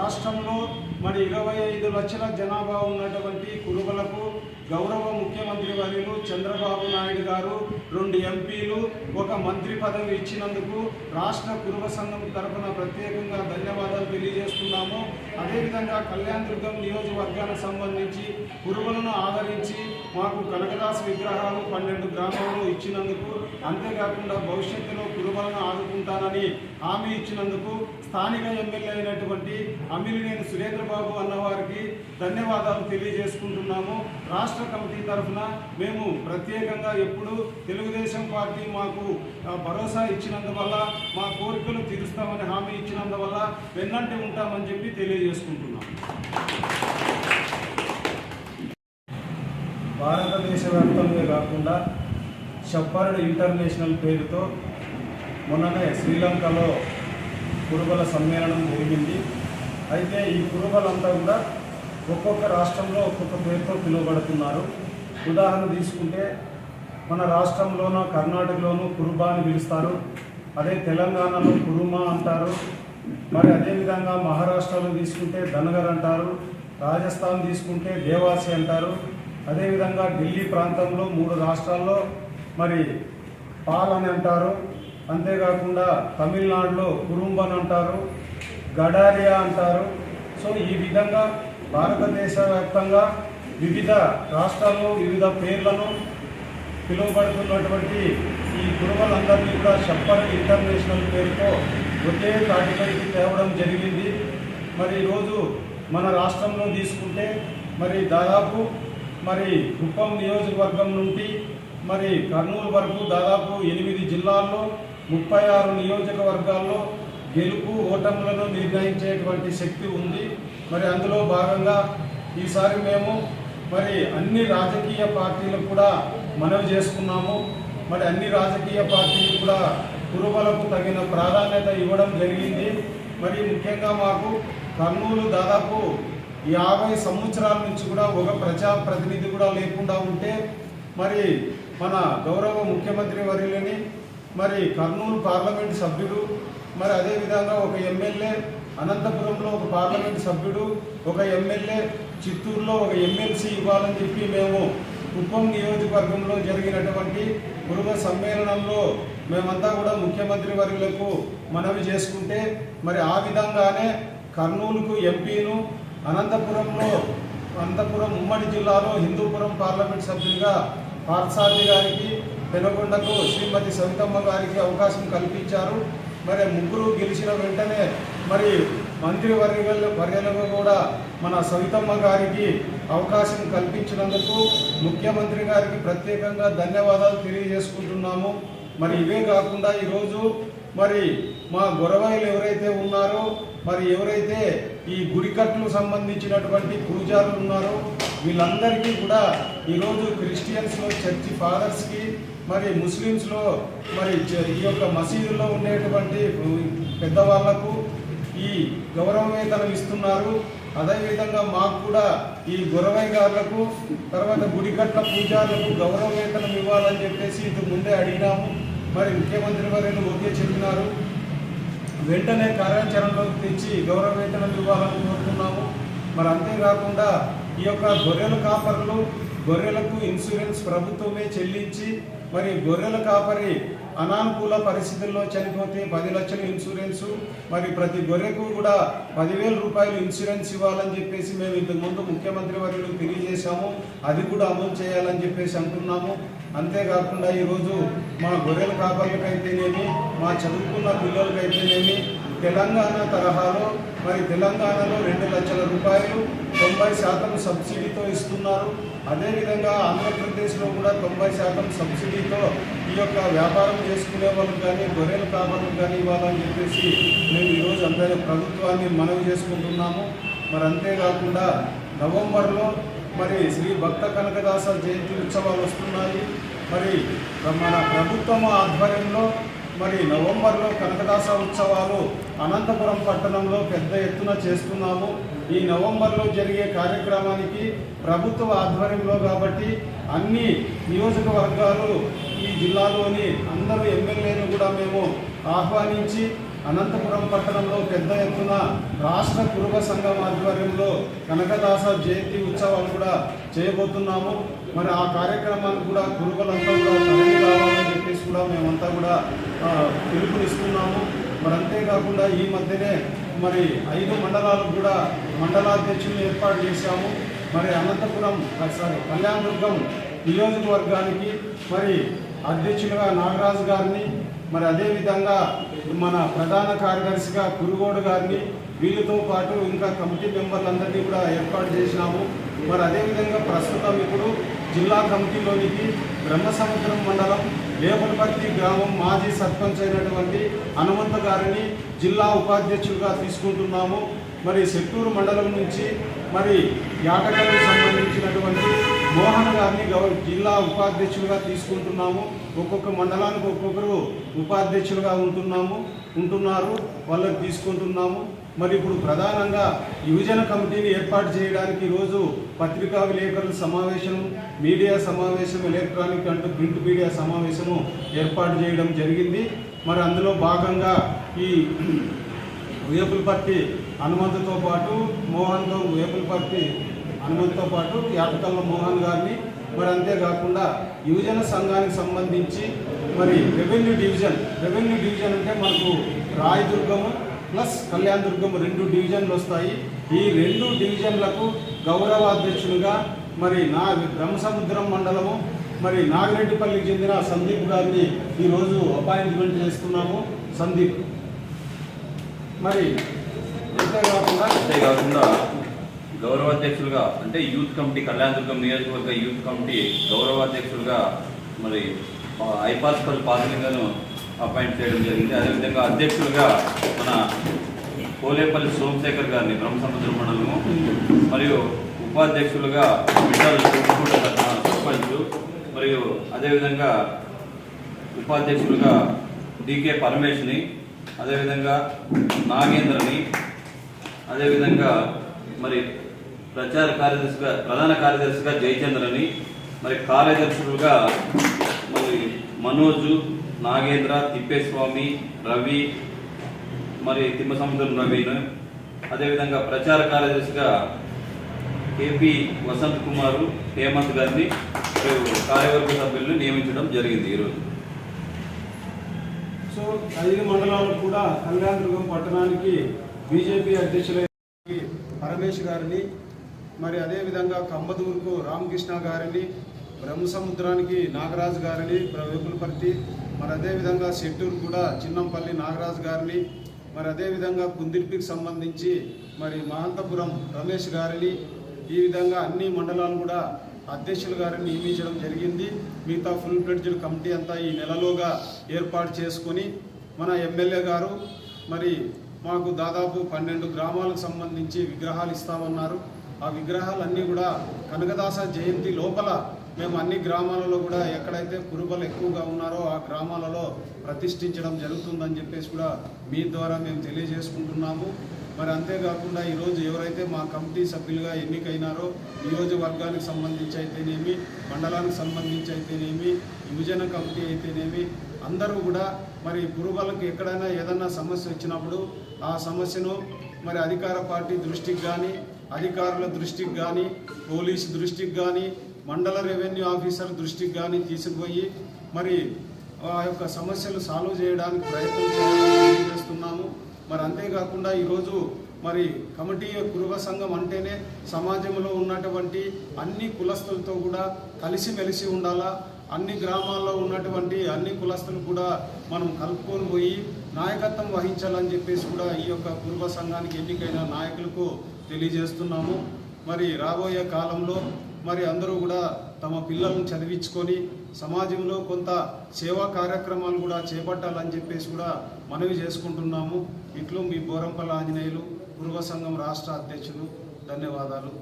రాష్ట్రంలో మరి ఇరవై ఐదు లక్షల జనాభా ఉన్నటువంటి కురుబలకు గౌరవ ముఖ్యమంత్రి వర్యులు చంద్రబాబు నాయుడు గారు రెండు ఎంపీలు ఒక మంత్రి పదవి ఇచ్చినందుకు రాష్ట్ర కురుబ సంఘం తరఫున ప్రత్యేకంగా ధన్యవాదాలు తెలియజేస్తున్నాము. అదేవిధంగా కళ్యాణ్ దుర్గం నియోజకవర్గానికి సంబంధించి కురుబలను ఆదరించి మాకు కనకదాస్ విగ్రహాలు పన్నెండు గ్రామాలు ఇచ్చినందుకు అంతేకాకుండా భవిష్యత్తులో కురుబలను ఆదుకుంటానని హామీ ఇచ్చినందుకు స్థానిక ఎమ్మెల్యే అయినటువంటి అమిలినేని సురేంద్రబాబు అన్నవారికి ధన్యవాదాలు తెలియజేసుకుంటున్నాము. రాష్ట్ర కమిటీ తరఫున మేము ప్రత్యేకంగా ఎప్పుడు తెలుగుదేశం పార్టీ మాకు భరోసా ఇచ్చినందువల్ల మా కోరికలు తీరుస్తామని హామీ ఇచ్చినందువల్ల వెన్నంటి ఉంటామని చెప్పి తెలియజేసుకుంటున్నాం. భారతదేశ వ్యాప్తంగా కాకుండా షబ్బర్డ్ ఇంటర్నేషనల్ పేరుతో మొన్ననే శ్రీలంకలో కురుబల సమ్మేళనం జరిగింది. అయితే ఈ కురుబలంతా కూడా ఒక్కొక్క రాష్ట్రంలో ఒక్కొక్క పేరుతో పిలువబడుతున్నారు. ఉదాహరణ తీసుకుంటే మన రాష్ట్రంలోనూ కర్ణాటకలోనూ కురుబా అని పిలుస్తారు. అదే తెలంగాణలో కురుమా అంటారు. మరి అదేవిధంగా మహారాష్ట్రలో తీసుకుంటే ధనగర్ అంటారు. రాజస్థాన్ తీసుకుంటే దేవాసి అంటారు. అదేవిధంగా ఢిల్లీ ప్రాంతంలో మూడు రాష్ట్రాల్లో మరి పాల్ అని అంటారు. అంతేకాకుండా తమిళనాడులో కురుంబన్ అంటారు. గడారియా అంటారు. సో ఈ విధంగా భారతదేశ వ్యాప్తంగా వివిధ రాష్ట్రాల్లో వివిధ పేర్లను పిలువబడుతున్నటువంటి ఈ కురుమలందరినీ కూడా షప్పర్ ఇంటర్నేషనల్ పేరుతో. ఒకే తాటిపైకి తేవడం జరిగింది. మరి ఈరోజు మన రాష్ట్రంలో తీసుకుంటే మరి దాదాపు మరి కుప్పం నియోజకవర్గం నుండి మరి కర్నూలు వరకు దాదాపు ఎనిమిది జిల్లాల్లో ముప్పై ఆరు నియోజకవర్గాల్లో గెలుపు ఓటములను నిర్ణయించేటువంటి శక్తి ఉంది. మరి అందులో భాగంగా ఈసారి మేము మరి అన్ని రాజకీయ పార్టీలకు కూడా మనవి చేసుకున్నాము. మరి అన్ని రాజకీయ పార్టీలు కూడా కురుబలకు తగిన ప్రాధాన్యత ఇవ్వడం జరిగింది. మరి ముఖ్యంగా మాకు కర్నూలు దాదాపు యాభై సంవత్సరాల నుంచి కూడా ఒక ప్రజా ప్రతినిధి కూడా లేకుండా ఉంటే మరి మన గౌరవ ముఖ్యమంత్రి వర్యులని మరి కర్నూలు పార్లమెంట్ సభ్యుడు మరి అదేవిధంగా ఒక ఎమ్మెల్యే అనంతపురంలో ఒక పార్లమెంట్ సభ్యుడు ఒక ఎమ్మెల్యే చిత్తూరులో ఒక ఎమ్మెల్సీ ఇవ్వాలని చెప్పి మేము కుప్పం నియోజకవర్గంలో జరిగినటువంటి పురుగ సమ్మేళనంలో మేమంతా కూడా ముఖ్యమంత్రి వర్గులకు మనవి చేసుకుంటే మరి ఆ విధంగానే కర్నూలుకు ఎంపీను అనంతపురంలో అనంతపురం ఉమ్మడి జిల్లాలో హిందూపురం పార్లమెంట్ సభ్యులుగా పార్థసారథి గారికి పెనకొండకు శ్రీమతి సవితమ్మ గారికి అవకాశం కల్పించారు. మరి ముగ్గురు గెలిచిన వెంటనే మరి మంత్రి వర్గ వర్యలకు కూడా మన సవితమ్మ గారికి అవకాశం కల్పించినందుకు ముఖ్యమంత్రి గారికి ప్రత్యేకంగా ధన్యవాదాలు తెలియజేసుకుంటున్నాము. మరి ఇవే కాకుండా ఈరోజు మరి మా గొరవాయిలు ఎవరైతే ఉన్నారో మరి ఎవరైతే ఈ గురికట్లు సంబంధించినటువంటి పూజారులు ఉన్నారో వీళ్ళందరికీ కూడా ఈరోజు క్రిస్టియన్స్లో చర్చి ఫాదర్స్కి మరి ముస్లిమ్స్లో మరి చ- ఈ యొక్క మసీదులో ఉండేటువంటి పెద్దవాళ్ళకు ఈ గౌరవ వేతనం ఇస్తున్నారు. అదేవిధంగా మాకు కూడా ఈ గురవై గారులకు తర్వాత గుడికట్ల పూజారులకు గౌరవ వేతనం ఇవ్వాలని చెప్పేసి ఇంతకు ముందే అడిగినాము. మరి ముఖ్యమంత్రి వారిని ఓకే చెప్పినారు. వెంటనే కార్యాచరణలోకి తెచ్చి గౌరవ వేతనం ఇవ్వాలని కోరుతున్నాము మరి అంతేకాకుండా ఈ యొక్క గొర్రెల కాపరులు గొర్రెలకు ఇన్సూరెన్స్ ప్రభుత్వమే చెల్లించి మరి గొర్రెల కాపరి అనానుకూల పరిస్థితుల్లో చనిపోతే పది లక్షల ఇన్సూరెన్సు మరి ప్రతి గొర్రెకు కూడా పదివేల రూపాయలు ఇన్సూరెన్స్ ఇవ్వాలని చెప్పేసి మేము ఇంతకు ముందు ముఖ్యమంత్రి వర్యులకు తెలియజేశాము. అది కూడా అమలు చేయాలని చెప్పేసి అంటున్నాము. అంతేకాకుండా ఈరోజు మా గొర్రెల కాపర్లకైతేనేమి మా చదువుకున్న పిల్లలకైతేనేమి తెలంగాణ తరహాలో మరి తెలంగాణలో రెండు లక్షల రూపాయలు తొంభై శాతం సబ్సిడీతో ఇస్తున్నారు. అదేవిధంగా ఆంధ్రప్రదేశ్లో కూడా తొంభై శాతం సబ్సిడీతో ఈ యొక్క వ్యాపారం చేసుకునే వాళ్ళకి కానీ గొర్రెల కాపర్లకు కానీ ఇవ్వాలని చెప్పేసి మేము ఈరోజు అందరి ప్రభుత్వాన్ని మనవి చేసుకుంటున్నాము. మరి అంతేకాకుండా నవంబర్లో మరి శ్రీ భక్త కనకదాస జయంతి ఉత్సవాలు వస్తున్నాయి. మరి మన ప్రభుత్వం ఆధ్వర్యంలో మరి నవంబర్లో కనకదాస ఉత్సవాలు అనంతపురం పట్టణంలో పెద్ద ఎత్తున చేస్తున్నాము. ఈ నవంబర్లో జరిగే కార్యక్రమానికి ప్రభుత్వ ఆధ్వర్యంలో కాబట్టి అన్ని నియోజకవర్గాలు ఈ జిల్లాలోని అందరూ ఎమ్మెల్యేలు కూడా మేము ఆహ్వానించి అనంతపురం పట్టణంలో పెద్ద ఎత్తున రాష్ట్ర కురుగ సంఘం ఆధ్వర్యంలో కనకదాస జయంతి ఉత్సవాలు కూడా చేయబోతున్నాము. మరి ఆ కార్యక్రమాన్ని కూడా కురుబలంతా కూడా చెప్పేసి కూడా మేమంతా కూడా పిలుపునిస్తున్నాము. మరి అంతేకాకుండా ఈ మధ్యనే మరి ఐదు మండలాలకు కూడా మండలాధ్యక్షులు ఏర్పాటు చేశాము. మరి అనంతపురం సారీ కళ్యాణదుర్గం నియోజకవర్గానికి మరి అధ్యక్షులుగా నాగరాజు గారిని మరి అదేవిధంగా మన ప్రధాన కార్యదర్శిగా కురుగోడు గారిని వీళ్ళతో పాటు ఇంకా కమిటీ మెంబర్లందరినీ కూడా ఏర్పాటు చేసినాము. మరి అదేవిధంగా ప్రస్తుతం ఇప్పుడు జిల్లా కమిటీలోనికి బ్రహ్మసముద్రం మండలం లేపలపర్తి గ్రామం మాజీ సర్పంచ్ అయినటువంటి హనుమంత గారిని జిల్లా ఉపాధ్యక్షులుగా తీసుకుంటున్నాము. మరి సెట్టూరు మండలం నుంచి మరి యాటకల్కి సంబంధించినటువంటి మోహన్ గారిని గౌ- జిల్లా ఉపాధ్యక్షులుగా తీసుకుంటున్నాము. ఒక్కొక్క మండలానికి ఒక్కొక్కరు ఉపాధ్యక్షులుగా ఉంటున్నాము ఉంటున్నారు వాళ్ళకి తీసుకుంటున్నాము. మరి ఇప్పుడు ప్రధానంగా యువజన కమిటీని ఏర్పాటు చేయడానికి ఈరోజు పత్రికా విలేకరుల సమావేశం మీడియా సమావేశం ఎలక్ట్రానిక్ అంటూ ప్రింట్ మీడియా సమావేశము ఏర్పాటు చేయడం జరిగింది. మరి అందులో భాగంగా ఈ వేపులపర్తి హనుమంతుతో పాటు మోహన్తో వేపులపర్తి హనుమంతుతో పాటు యాటకల్ల మోహన్ గారిని మరి అంతేకాకుండా యువజన సంఘానికి సంబంధించి మరి రెవెన్యూ డివిజన్ రెవెన్యూ డివిజన్ అంటే మనకు రాయదుర్గము ప్లస్ కళ్యాణ్ దుర్గం రెండు డివిజన్లు వస్తాయి. ఈ రెండు డివిజన్లకు గౌరవ అధ్యక్షులుగా మరి నా బ్రహ్మసముద్రం మండలము మరి నాగిరెడ్డిపల్లికి చెందిన సందీప్ గారిని ఈరోజు అపాయింట్మెంట్ చేస్తున్నాము. సందీప్. మరి అంతేకాకుండా అంతేకాకుండా గౌరవాధ్యక్షులుగా అంటే యూత్ కమిటీ కళ్యాణదుర్గం నియోజకవర్గ యూత్ కమిటీ గౌరవాధ్యక్షులుగా మరి ఆ, ఐపాస్పల్ అపాయింట్ చేయడం జరిగింది. అదేవిధంగా అధ్యక్షులుగా మన కోలేపల్లి సోమశేఖర్ గారిని బ్రహ్మసముద్ర మండలము మరియు ఉపాధ్యక్షులుగా మిఠాల్ సర్పంచ్ మరియు అదేవిధంగా ఉపాధ్యక్షులుగా డికే పరమేష్ని అదేవిధంగా నాగేంద్రని అదేవిధంగా మరి ప్రచార కార్యదర్శిగా ప్రధాన కార్యదర్శిగా జయచంద్రని మరి కార్యదర్శులుగా మరి మనోజు నాగేంద్ర తిప్పేస్వామి రవి మరి తిమ్మసముద్రం రవిను అదేవిధంగా ప్రచార కార్యదర్శిగా కేపీ వసంత్ కుమారు హేమంత్ గారిని కార్యవర్గ సభ్యులను నియమించడం జరిగింది ఈరోజు సో ఐదు మండలాలు కూడా కళ్యాణదుర్గం పట్టణానికి బీజేపీ అధ్యక్షులైన పరమేష్ గారిని మరి అదేవిధంగా కంబదూరుకు రామకృష్ణ గారిని బ్రహ్మసముద్రానికి నాగరాజు గారిని ప్రవేపులపర్తి మరి అదేవిధంగా సెట్టూరు కూడా చిన్నంపల్లి నాగరాజు గారిని మరి అదేవిధంగా కుందిర్పికి సంబంధించి మరి మహంతపురం రమేష్ గారిని ఈ విధంగా అన్ని మండలాలు కూడా అధ్యక్షులు గారిని నియమించడం జరిగింది. మిగతా ఫుల్ ఫ్లెడ్జ్డ్ కమిటీ అంతా ఈ నెలలోగా ఏర్పాటు చేసుకొని మన ఎమ్మెల్యే గారు మరి మాకు దాదాపు పన్నెండు గ్రామాలకు సంబంధించి విగ్రహాలు ఇస్తామన్నారు. ఆ విగ్రహాలన్నీ కూడా కనకదాస జయంతి లోపల మేము అన్ని గ్రామాలలో కూడా ఎక్కడైతే కురుబలు ఎక్కువగా ఉన్నారో ఆ గ్రామాలలో ప్రతిష్ఠించడం జరుగుతుందని చెప్పేసి కూడా మీ ద్వారా మేము తెలియజేసుకుంటున్నాము. మరి అంతేకాకుండా ఈరోజు ఎవరైతే మా కమిటీ సభ్యులుగా ఎన్నికైనారో నియోజకవర్గానికి సంబంధించి అయితేనేమి మండలానికి సంబంధించి అయితేనేమి యువజన కమిటీ అయితేనేమి అందరూ కూడా మరి పురుగులకు ఎక్కడైనా ఏదైనా సమస్య వచ్చినప్పుడు ఆ సమస్యను మరి అధికార పార్టీ దృష్టికి కానీ అధికారుల దృష్టికి కానీ పోలీసు దృష్టికి కానీ మండల రెవెన్యూ ఆఫీసర్ దృష్టికి కానీ తీసుకుపోయి మరి ఆ యొక్క సమస్యలు సాల్వ్ చేయడానికి ప్రయత్నం చేస్తున్నాము. మరి అంతేకాకుండా ఈరోజు మరి కమిటీ కురువ సంఘం అంటేనే సమాజంలో ఉన్నటువంటి అన్ని కులస్తులతో కూడా కలిసిమెలిసి ఉండాలా? అన్ని గ్రామాల్లో ఉన్నటువంటి అన్ని కులస్తులు కూడా మనం కలుపుకొని పోయి నాయకత్వం వహించాలని చెప్పేసి కూడా ఈ యొక్క కురువ సంఘానికి ఎన్నికైన నాయకులకు తెలియజేస్తున్నాము. మరి రాబోయే కాలంలో మరి అందరూ కూడా తమ పిల్లలను చదివించుకొని సమాజంలో కొంత సేవా కార్యక్రమాలు కూడా చేపట్టాలని చెప్పేసి కూడా మనవి చేసుకుంటున్నాము. ఇట్లు మీ బోరంపల్లి ఆంజనేయులు పూర్వ సంఘం రాష్ట్ర అధ్యక్షులు ధన్యవాదాలు.